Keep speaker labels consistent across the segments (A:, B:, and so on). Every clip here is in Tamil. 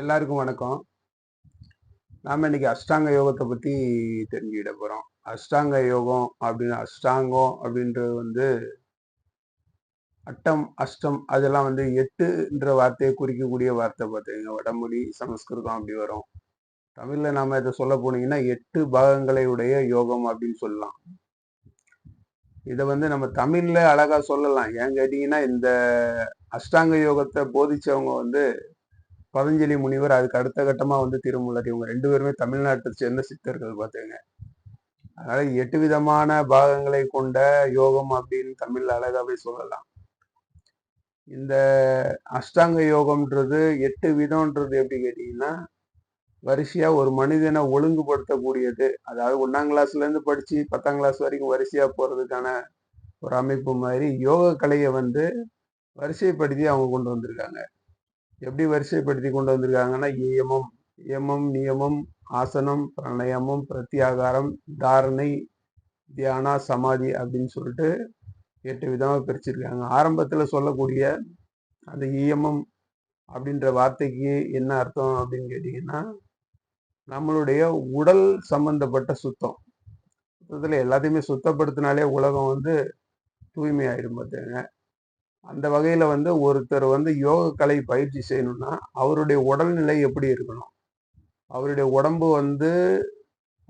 A: எல்லாருக்கும் வணக்கம். நாம இன்னைக்கு அஷ்டாங்க யோகத்தை பத்தி தெரிஞ்சுக்கிட போறோம். அஷ்டாங்க யோகம் அப்படின்னு அஷ்டாங்கம் அப்படின்றது வந்து அட்டம் அஷ்டம் அதெல்லாம் வந்து எட்டுன்ற வார்த்தையை குறிக்கக்கூடிய வார்த்தை பார்த்தீங்க வடமொழி சமஸ்கிருதம் அப்படி வரும். தமிழ்ல நாம இதை சொல்ல போனீங்கன்னா எட்டு பாகங்களை உடைய யோகம் அப்படின்னு சொல்லலாம். இதை வந்து நம்ம தமிழ்ல அழகா சொல்லலாம். ஏன் கேட்டீங்கன்னா இந்த அஷ்டாங்க யோகத்தை போதிச்சவங்க வந்து பதஞ்சலி முனிவர் அதுக்கு அடுத்த கட்டமா வந்து திருமூலர். இவங்க ரெண்டு பேருமே தமிழ்நாட்டை சேர்ந்த சித்தர்கள் பார்த்தீங்க அதனால எட்டு விதமான பாகங்களை கொண்ட யோகம் அப்படின்னு தமிழ்ல அழகாவே சொல்லலாம். இந்த அஷ்டாங்க யோகம்ன்றது எட்டு விதம்ன்றது எப்படி கேட்டீங்கன்னா வரிசையா ஒரு மனிதனை ஒழுங்குபடுத்தக்கூடியது. அதாவது ஒன்னாம் கிளாஸ்ல இருந்து படிச்சு பத்தாம் கிளாஸ் வரைக்கும் வரிசையா போறதுக்கான ஒரு அமைப்பு மாதிரி யோக கலையை வந்து வரிசைப்படுத்தி அவங்க கொண்டு வந்திருக்காங்க. எப்படி வரிசைப்படுத்தி கொண்டு வந்திருக்காங்கன்னா இயமம் இயமம் நியமம் ஆசனம் பிரணயமம் பிரத்யாகாரம் தாரணை தியானா சமாதி அப்படின்னு சொல்லிட்டு எட்டு விதமாக பிரிச்சிருக்காங்க. ஆரம்பத்தில் சொல்லக்கூடிய அந்த இயமம் அப்படின்ற வார்த்தைக்கு என்ன அர்த்தம் அப்படின்னு கேட்டிங்கன்னா நம்மளுடைய உடல் சம்பந்தப்பட்ட சுத்தம். சுத்தத்தில் எல்லாத்தையுமே சுத்தப்படுத்தினாலே உலகம் வந்து தூய்மை ஆயிடும் பார்த்துங்க அந்த வகையில் வந்து ஒருத்தர் வந்து யோக கலை பயிற்சி செய்யணும்னா அவருடைய உடல்நிலை எப்படி இருக்கணும்? அவருடைய உடம்பு வந்து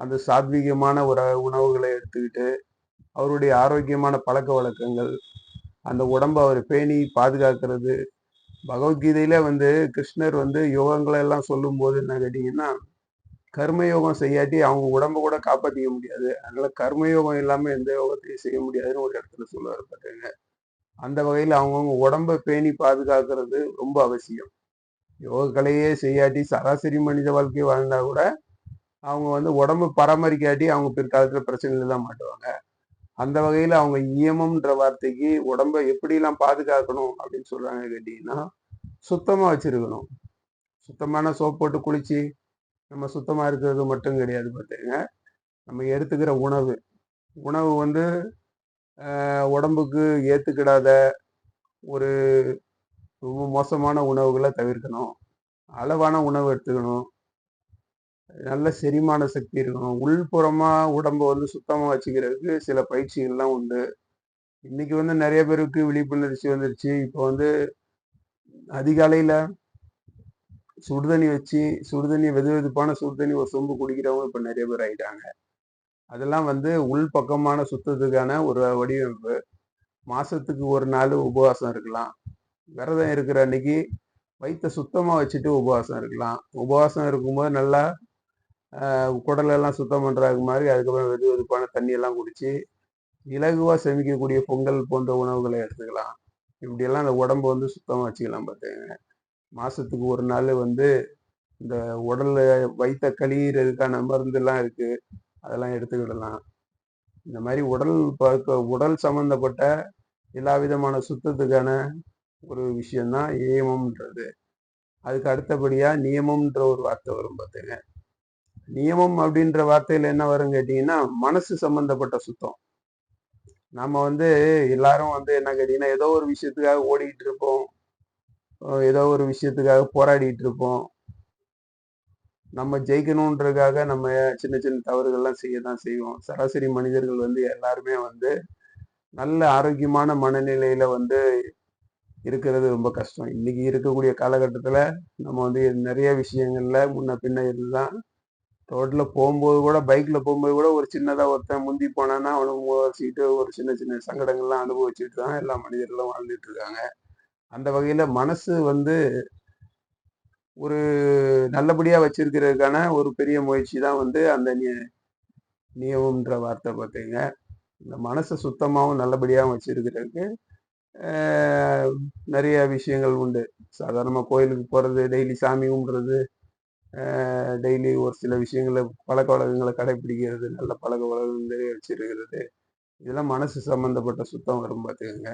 A: அந்த சாத்வீகமான ஒரு உணவுகளை எடுத்துக்கிட்டு அவருடைய ஆரோக்கியமான பழக்க வழக்கங்கள் அந்த உடம்பை அவர் பேணி பாதுகாக்கிறது. பகவத்கீதையில வந்து கிருஷ்ணர் வந்து யோகங்களை எல்லாம் சொல்லும்போது என்ன கேட்டீங்கன்னா கர்மயோகம் செய்யாட்டி அவங்க உடம்ப கூட காப்பாற்றிக்க முடியாது. அதனால கர்மயோகம் இல்லாமல் எந்த யோகத்தையும் செய்ய முடியாதுன்னு ஒரு இடத்துல சொல்லுவார் பார்த்துங்க அந்த வகையில் அவங்கவுங்க உடம்பை பேணி பாதுகாக்கிறது ரொம்ப அவசியம். யோகக்கலையே கலையே செய்யாட்டி சராசரி மனித வாழ்க்கை வாழ்ந்தா கூட அவங்க வந்து உடம்பு பராமரிக்காட்டி அவங்க பிற்காலத்தில் பிரச்சனையில் தான் மாட்டுவாங்க. அந்த வகையில் அவங்க இயமம்ன்ற வார்த்தைக்கு உடம்ப எப்படிலாம் பாதுகாக்கணும் அப்படின்னு சொல்கிறாங்க கேட்டிங்கன்னா சுத்தமாக வச்சுருக்கணும். சுத்தமான சோப் போட்டு குளித்து நம்ம சுத்தமாக இருக்கிறது மட்டும் கிடையாது பார்த்துங்க நம்ம எடுத்துக்கிற உணவு உணவு வந்து உடம்புக்கு ஏற்றுக்கிடாத ஒரு ரொம்ப மோசமான உணவுகளை தவிர்க்கணும். அளவான உணவு எடுத்துக்கணும். நல்ல செரிமான சக்தி இருக்கணும். உள்புறமாக உடம்பை வந்து சுத்தமாக வச்சுக்கிறதுக்கு சில பயிற்சிகள்லாம் உண்டு. இன்னைக்கு வந்து நிறைய பேருக்கு விழிப்புணர்ச்சி வந்துருச்சு. இப்போ வந்து அதிகாலையில் சுடுதண்ணி வச்சு சுடுதண்ணி வெது வெதுப்பான சுடுதண்ணி ஒரு சொம்பு குடிக்கிறவங்க இப்போ நிறைய பேர் ஆகிட்டாங்க அதெல்லாம் வந்து உள்பக்கமான சுத்தத்துக்கான ஒரு வடிவமைப்பு. மாசத்துக்கு ஒரு நாள் உபவாசம் இருக்கலாம். விரதம் இருக்கிற அன்னைக்கு வயிற்ற சுத்தமாக வச்சுட்டு உபவாசம் இருக்கலாம். உபவாசம் இருக்கும்போது நல்லா குடலெல்லாம் சுத்தம் பண்ணுறாங்க மாதிரி அதுக்கப்புறம் வெது வெதுப்பான தண்ணியெல்லாம் குடித்து இலகுவாக செமிக்கக்கூடிய பொங்கல் போன்ற உணவுகளை எடுத்துக்கலாம். இப்படியெல்லாம் அந்த உடம்பு வந்து சுத்தமாக வச்சுக்கலாம் பார்த்துங்க மாதத்துக்கு ஒரு நாள் வந்து இந்த உடலில் வயிற்ற கழியிறதுக்கான மருந்துலாம் இருக்குது அதெல்லாம் எடுத்துக்கிடலாம். இந்த மாதிரி உடல் பார்க்க உடல் சம்மந்தப்பட்ட எல்லா விதமான சுத்தத்துக்கான ஒரு விஷயம்தான் ஏமம்ன்றது. அதுக்கு அடுத்தபடியாக நியமம்ன்ற ஒரு வார்த்தை வரும் பார்த்துங்க நியமம் அப்படின்ற வார்த்தையில் என்ன வரும் கேட்டிங்கன்னா மனசு சம்மந்தப்பட்ட சுத்தம். நம்ம வந்து எல்லாரும் வந்து என்ன கேட்டிங்கன்னா ஏதோ ஒரு விஷயத்துக்காக ஓடிக்கிட்டு இருப்போம். ஏதோ ஒரு விஷயத்துக்காக போராடிட்டு இருப்போம். நம்ம ஜெயிக்கணுன்றதுக்காக நம்ம சின்ன சின்ன தவறுகள்லாம் செய்ய தான் செய்வோம். சராசரி மனிதர்கள் வந்து எல்லாருமே வந்து நல்ல ஆரோக்கியமான மனநிலையில வந்து இருக்கிறது ரொம்ப கஷ்டம். இன்னைக்கு இருக்கக்கூடிய காலகட்டத்தில் நம்ம வந்து நிறைய விஷயங்கள்ல முன்ன பின்ன இருந்துதான் ரோட்டில் போகும்போது கூட பைக்கில் போகும்போது கூட ஒரு சின்னதாக ஒருத்தன் முந்தி போனான்னா அவனுக்கு வச்சுக்கிட்டு ஒரு சின்ன சின்ன சங்கடங்கள்லாம் அனுபவிச்சுட்டு தான் எல்லா மனிதர்களும் வாழ்ந்துட்டு இருக்காங்க. அந்த வகையில் மனசு வந்து ஒரு நல்லபடியா வச்சிருக்கிறதுக்கான ஒரு பெரிய முயற்சி தான் வந்து அந்த நியமம்ன்ற வார்த்தை பார்த்தீங்க. இந்த மனசை சுத்தமாகவும் நல்லபடியாகவும் வச்சிருக்கிறதுக்கு நிறைய விஷயங்கள் உண்டு. சாதாரணமாக கோயிலுக்கு போகிறது டெய்லி சாமி கும்பிட்றது டெய்லி ஒரு சில விஷயங்களை பழக்க வழக்கங்களை கடைபிடிக்கிறது நல்ல பழக்க வழக்கங்களை வச்சிருக்கிறது. இதெல்லாம் மனசு சம்மந்தப்பட்ட சுத்தம் வரும் பார்த்துக்கோங்க.